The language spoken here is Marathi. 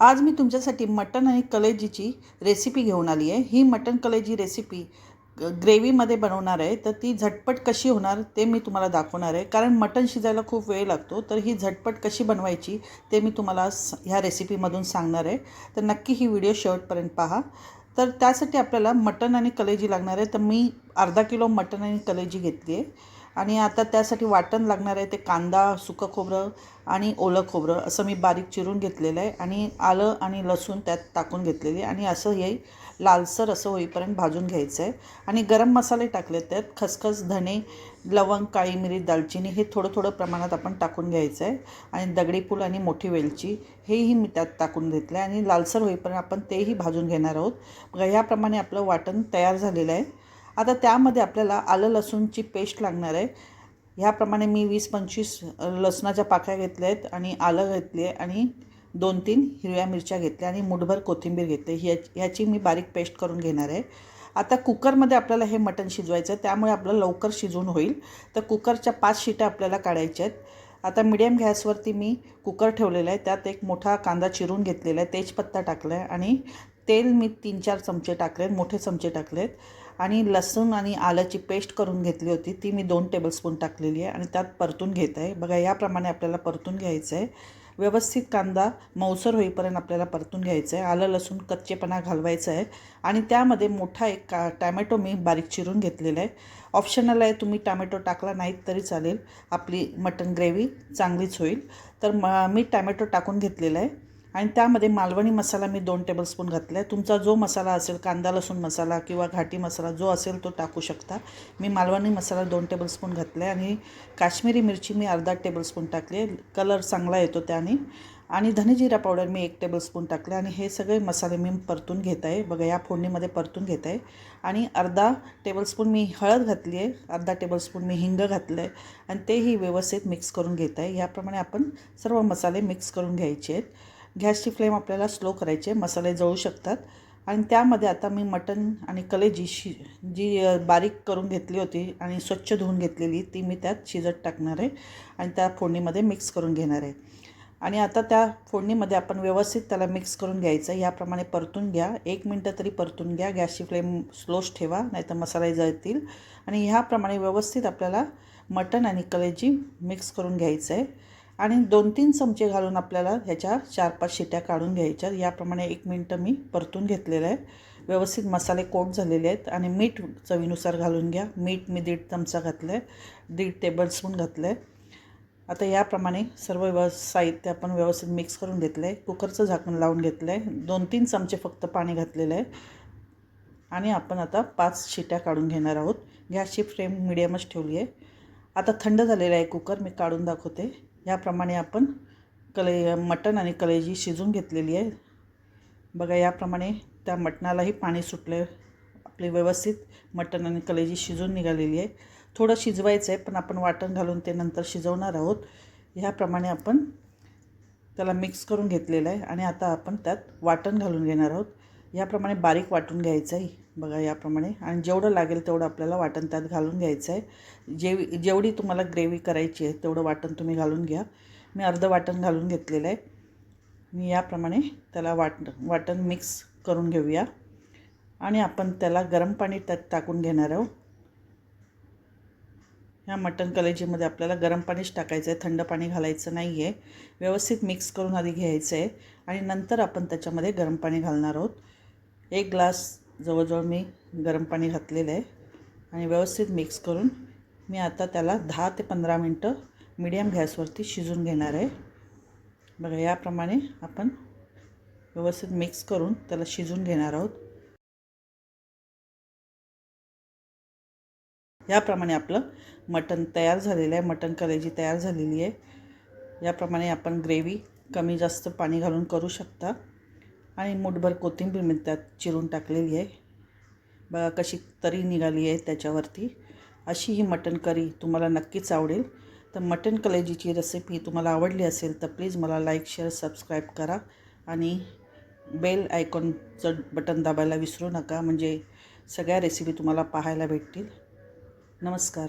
आज मी तुमच्यासाठी मटण आणि कलेजीची रेसिपी घेऊन आली आहे. ही मटण कलेजी रेसिपी ग्रेव्हीमध्ये बनवणार आहे. तर ती झटपट कशी होणार ते मी तुम्हाला दाखवणार आहे. कारण मटण शिजायला खूप वेळ लागतो तर ही झटपट कशी बनवायची ते मी तुम्हाला ह्या रेसिपीमधून सांगणार आहे. तर नक्की ही व्हिडिओ शेवटपर्यंत पहा. तर त्यासाठी आपल्याला मटण आणि कलेजी लागणार आहे. तर मी अर्धा किलो मटण आणि कलेजी घेतली आहे. आणि आता त्यासाठी वाटण लागणार आहे ते कांदा सुकं खोबरं आणि ओलं खोबरं असं मी बारीक चिरून घेतलेलं आहे आणि आलं आणि लसूण त्यात टाकून घेतलेली आणि असं हे लालसर असं होईपर्यंत भाजून घ्यायचं आहे. आणि गरम मसाले टाकले त्यात खसखस धणे लवंग काळी मिरी दालचिनी हे थोडं थोडं प्रमाणात आपण टाकून घ्यायचं आहे. आणि दगडी फूल आणि मोठी वेलची हेही मी त्यात टाकून घेतलं आहे आणि लालसर होईपर्यंत आपण तेही भाजून घेणार आहोत. ह्याप्रमाणे आपलं वाटण तयार झालेलं आहे. आता त्यामध्ये आपल्याला आलं लसूणची पेस्ट लागणार आहे. ह्याप्रमाणे मी वीस पंचवीस लसणाच्या पाकळ्या घेतल्या आहेत आणि आलं घेतली आहे आणि दोन तीन हिरव्या मिरच्या घेतल्या आणि मुठभर कोथिंबीर घेतली. ह्या ह्याची मी बारीक पेस्ट करून घेणार आहे. आता कुकरमध्ये आपल्याला हे मटण शिजवायचं आहे. त्यामुळे आपलं लवकर शिजून होईल. तर कुकरच्या पाच शिट्या आपल्याला काढायच्या आहेत. आता मिडियम गॅसवरती मी कुकर ठेवलेला आहे. त्यात एक मोठा कांदा चिरून घेतलेला आहे. तेजपत्ता टाकला आहे आणि तेल मी तीन चार चमचे टाकले आहेत मोठे चमचे टाकले आहेत आणि लसूण आणि आल्याची पेस्ट करून घेतली होती. ती मी दोन टेबलस्पून टाकलेली आहे आणि त्यात परतून घेत आहे. बघा याप्रमाणे आपल्याला परतून घ्यायचं आहे. व्यवस्थित कांदा मौसर होईपर्यंत आपल्याला परतून घ्यायचं आहे. आलं लसूण कच्चेपणा घालवायचं आहे आणि त्यामध्ये मोठा एक का टॅमॅटो मी बारीक चिरून घेतलेला आहे. ऑप्शनल आहे तुम्ही टॅमॅटो टाकला नाहीत तरी चालेल. आपली मटन ग्रेव्ही चांगलीच होईल. तर म मी टॅमॅटो टाकून घेतलेला आहे. आणि त्यामध्ये मालवणी मसाला मी दोन टेबलस्पून घातला आहे तुमचा जो मसाला असेल कांदा लसूण मसाला किंवा घाटी मसाला जो असेल तो टाकू शकता. मी मालवणी मसाला दोन टेबलस्पून घातला आहे आणि काश्मीरी मिरची मी अर्धा टेबलस्पून टाकली आहे कलर चांगला येतो त्याने. आणि धनेजिरा पावडर मी एक टेबलस्पून टाकले आणि हे सगळे मसाले मी परतून घेत आहे बघा या फोडणीमध्ये परतून घेत आहे आणि अर्धा टेबलस्पून मी हळद घातली आहे अर्धा टेबलस्पून मी हिंग घातलं आहे आणि तेही व्यवस्थित मिक्स करून घेत आहे याप्रमाणे आपण सर्व मसाले मिक्स करून घ्यायचे आहेत. गॅसची फ्लेम आपल्याला स्लो करायची आहे मसाले जळू शकतात. आणि त्यामध्ये आता मी मटण आणि कलेजी शि जी बारीक करून घेतली होती आणि स्वच्छ धुवून घेतलेली ती मी त्यात शिजत टाकणार आहे आणि त्या फोडणीमध्ये मिक्स करून घेणार आहे. आणि आता त्या फोडणीमध्ये आपण व्यवस्थित त्याला मिक्स करून घ्यायचं याप्रमाणे परतून घ्या. एक मिनटं तरी परतून घ्या. गॅसची फ्लेम स्लोच ठेवा नाहीतर मसाले जळतील. आणि ह्याप्रमाणे व्यवस्थित आपल्याला मटण आणि कलेजी मिक्स करून घ्यायचं आहे. आणि दोन तीन चमचे घालून आपल्याला ह्याच्या चार पाच शिट्या काढून घ्यायच्या. याप्रमाणे एक मिनटं मी परतून घेतलेलं आहे. व्यवस्थित मसाले कोट झालेले आहेत आणि मीठ चवीनुसार घालून घ्या. मीठ मी दीड चमचा घातलं आहे दीड टेबलस्पून घातलं आहे आता याप्रमाणे सर्व व्यव साहित्य आपण व्यवस्थित मिक्स करून घेतलं आहे कुकरचं झाकण लावून घेतलं आहे दोन तीन चमचे फक्त पाणी घातलेलं आहे. आणि आपण आता पाच शिट्या काढून घेणार आहोत. गॅसची फ्लेम मिडियमच ठेवली आहे. आता थंड झालेला आहे कुकर. मी काढून दाखवते. याप्रमाणे आपण कले मटण आणि कलेजी शिजून घेतलेली आहे. बघा याप्रमाणे त्या मटणालाही पाणी सुटलं आपली व्यवस्थित मटण आणि कलेजी शिजून निघालेली आहे. थोडं शिजवायचं आहे पण आपण वाटण घालून ते नंतर शिजवणार आहोत. ह्याप्रमाणे आपण त्याला मिक्स करून घेतलेलं आहे आणि आता आपण त्यात वाटण घालून घेणार आहोत. याप्रमाणे बारीक वाटून घ्यायचं आहे. बघा याप्रमाणे. आणि जेवढं लागेल तेवढं आपल्याला वाटण त्यात घालून घ्यायचं आहे. जेव जेवढी तुम्हाला ग्रेव्ही करायची आहे तेवढं वाटण तुम्ही घालून घ्या. मी अर्धं वाटण घालून घेतलेलं आहे. मी याप्रमाणे त्याला वाट वाटण मिक्स करून घेऊया. आणि आपण त्याला गरम पाणी त्यात टाकून घेणार आहोत. ह्या मटण कलेजीमध्ये आपल्याला गरम पाणीच टाकायचं आहे. थंड पाणी घालायचं नाही आहे व्यवस्थित मिक्स करून आधी घ्यायचं आहे. आणि नंतर आपण त्याच्यामध्ये गरम पाणी घालणार आहोत. एक ग्लास जवळजवळ मी गरम पाणी घातलेलं आहे आणि व्यवस्थित मिक्स करून मी आता त्याला दहा ते पंधरा मिनटं मीडियम गॅसवरती शिजून घेणार आहे. बघा याप्रमाणे आपण व्यवस्थित मिक्स करून त्याला शिजून घेणार आहोत. याप्रमाणे आपलं मटण तयार झालेलं आहे मटण कलेजी तयार झालेली आहे. याप्रमाणे आपण ग्रेव्ही कमी जास्त पाणी घालून करू शकता. आणि मुठभर कोथिंबीर मी त्यात चिरून टाकलेली आहे. बघा कशी तरी निघाली आहे त्याच्यावरती. अशी ही मटण करी तुम्हाला नक्कीच आवडेल. तर मटण कलेजीची रेसिपी तुम्हाला आवडली असेल तर प्लीज मला लाईक शेअर सबस्क्राईब करा. आणि बेल आयकॉनचं बटन दाबायला विसरू नका. म्हणजे सगळ्या रेसिपी तुम्हाला पाहायला भेटतील. नमस्कार.